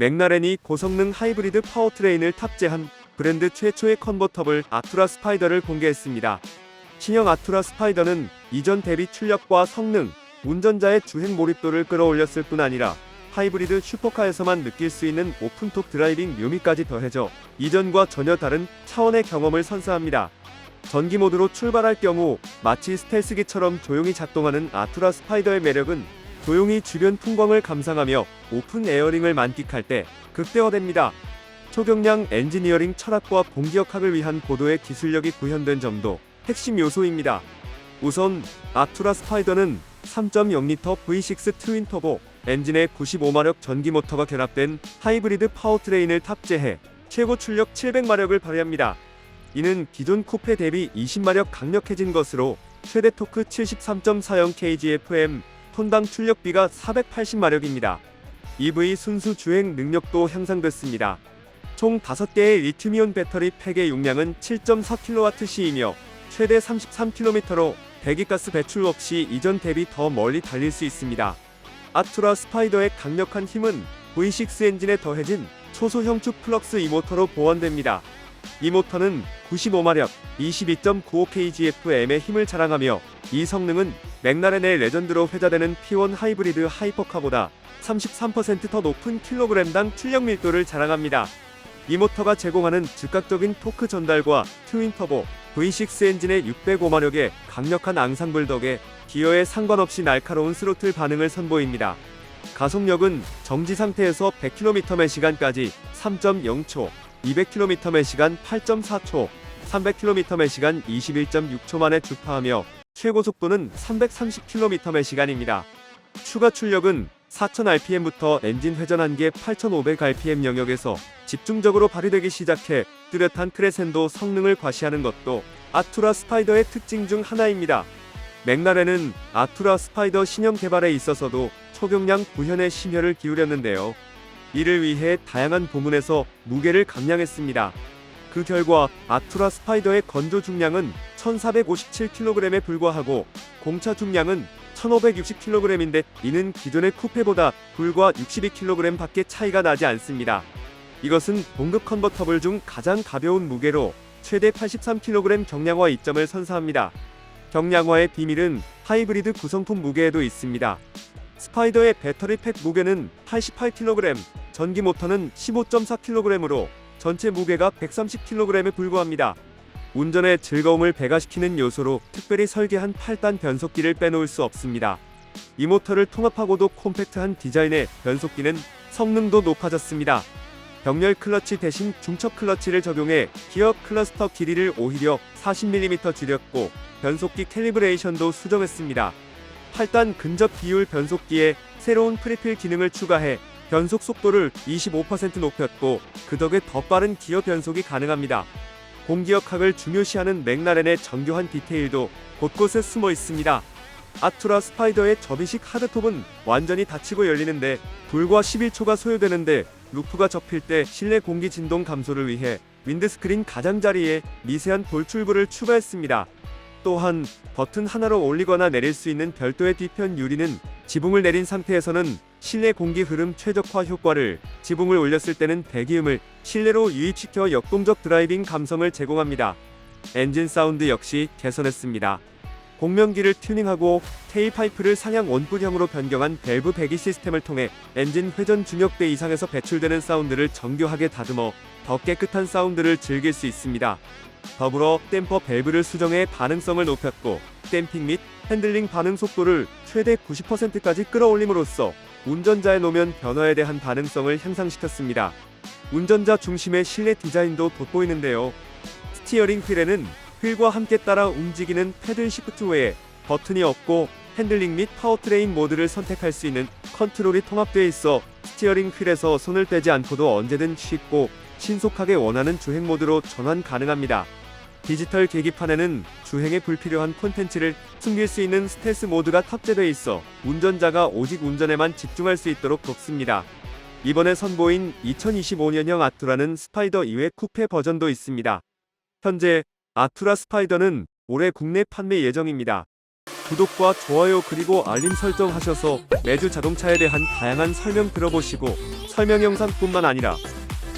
맥라렌이 고성능 하이브리드 파워트레인을 탑재한 브랜드 최초의 컨버터블 아투라 스파이더를 공개했습니다. 신형 아투라 스파이더는 이전 대비 출력과 성능, 운전자의 주행 몰입도를 끌어올렸을 뿐 아니라 하이브리드 슈퍼카에서만 느낄 수 있는 오픈톱 드라이빙 묘미까지 더해져 이전과 전혀 다른 차원의 경험을 선사합니다. 전기 모드로 출발할 경우 마치 스텔스기처럼 조용히 작동하는 아투라 스파이더의 매력은 조용히 주변 풍광을 감상하며 오픈 에어링을 만끽할 때 극대화됩니다. 초경량 엔지니어링 철학과 공기역학을 위한 고도의 기술력이 구현된 점도 핵심 요소입니다. 우선 아투라 스파이더는 3.0L V6 트윈 터보 엔진에 95마력 전기 모터가 결합된 하이브리드 파워트레인을 탑재해 최고 출력 700마력을 발휘합니다. 이는 기존 쿠페 대비 20마력 강력해진 것으로 최대 토크 73.40 kgfm, 톤당 출력비가 480마력입니다. EV 순수 주행 능력도 향상됐습니다. 총 5개의 리튬이온 배터리 팩의 용량은 7.4kWh이며 최대 33km로 배기가스 배출 없이 이전 대비 더 멀리 달릴 수 있습니다. 아투라 스파이더의 강력한 힘은 V6 엔진에 더해진 초소형축 플럭스 이 모터로 보완됩니다. 이 모터는 95마력, 22.95kgfm의 힘을 자랑하며 이 성능은 맥라렌의 레전드로 회자되는 P1 하이브리드 하이퍼카보다 33%더 높은 킬로그램당 출력 밀도를 자랑합니다. 이 모터가 제공하는 즉각적인 토크 전달과 트윈 터보 V6 엔진의 605마력의 강력한 앙상블 덕에 기어에 상관없이 날카로운 스로틀 반응을 선보입니다. 가속력은 정지 상태에서 100km/시간까지 3.0초, 200km/시간 8.4초, 300km/시간 21.6초 만에 주파하며 최고 속도는 330km/시간입니다. 추가 출력은 4000rpm부터 엔진 회전 한계 8500rpm 영역에서 집중적으로 발휘되기 시작해 뚜렷한 크레센도 성능을 과시하는 것도 아투라 스파이더의 특징 중 하나입니다. 맥라렌은 아투라 스파이더 신형 개발에 있어서도 초경량 구현에 심혈을 기울였는데요. 이를 위해 다양한 부문에서 무게를 감량했습니다. 그 결과 아투라 스파이더의 건조 중량은 1457kg에 불과하고 공차 중량은 1560kg인데 이는 기존의 쿠페보다 불과 62kg 밖에 차이가 나지 않습니다. 이것은 동급 컨버터블 중 가장 가벼운 무게로 최대 83kg 경량화 이점을 선사합니다. 경량화의 비밀은 하이브리드 구성품 무게에도 있습니다. 스파이더의 배터리 팩 무게는 88kg, 전기 모터는 15.4kg으로 전체 무게가 130kg에 불과합니다. 운전의 즐거움을 배가시키는 요소로 특별히 설계한 8단 변속기를 빼놓을 수 없습니다. 이 모터를 통합하고도 콤팩트한 디자인의 변속기는 성능도 높아졌습니다. 병렬 클러치 대신 중첩 클러치를 적용해 기어 클러스터 길이를 오히려 40mm 줄였고 변속기 캘리브레이션도 수정했습니다. 8단 근접 비율 변속기에 새로운 프리필 기능을 추가해 변속 속도를 25% 높였고 그 덕에 더 빠른 기어 변속이 가능합니다. 공기역학을 중요시하는 맥라렌의 정교한 디테일도 곳곳에 숨어 있습니다. 아투라 스파이더의 접이식 하드톱은 완전히 닫히고 열리는데 불과 11초가 소요되는데 루프가 접힐 때 실내 공기 진동 감소를 위해 윈드스크린 가장자리에 미세한 돌출부를 추가했습니다. 또한 버튼 하나로 올리거나 내릴 수 있는 별도의 뒤편 유리는 지붕을 내린 상태에서는 실내 공기 흐름 최적화 효과를 지붕을 올렸을 때는 배기음을 실내로 유입시켜 역동적 드라이빙 감성을 제공합니다. 엔진 사운드 역시 개선했습니다. 공명기를 튜닝하고 테일파이프를 상향 원뿔형으로 변경한 밸브 배기 시스템을 통해 엔진 회전 중역대 이상에서 배출되는 사운드를 정교하게 다듬어 더 깨끗한 사운드를 즐길 수 있습니다. 더불어 댐퍼 밸브를 수정해 반응성을 높였고 댐핑 및 핸들링 반응 속도를 최대 90%까지 끌어올림으로써 운전자의 노면 변화에 대한 반응성을 향상시켰습니다. 운전자 중심의 실내 디자인도 돋보이는데요. 스티어링 휠에는 휠과 함께 따라 움직이는 패들 시프트 외에 버튼이 없고 핸들링 및 파워트레인 모드를 선택할 수 있는 컨트롤이 통합되어 있어 스티어링 휠에서 손을 떼지 않고도 언제든 쉽고 신속하게 원하는 주행 모드로 전환 가능합니다. 디지털 계기판에는 주행에 불필요한 콘텐츠를 숨길 수 있는 스텔스 모드가 탑재되어 있어 운전자가 오직 운전에만 집중할 수 있도록 돕습니다. 이번에 선보인 2025년형 아투라는 스파이더 이외 쿠페 버전도 있습니다. 현재 아투라 스파이더는 올해 국내 판매 예정입니다. 구독과 좋아요 그리고 알림 설정 하셔서 매주 자동차에 대한 다양한 설명 들어보시고 설명 영상뿐만 아니라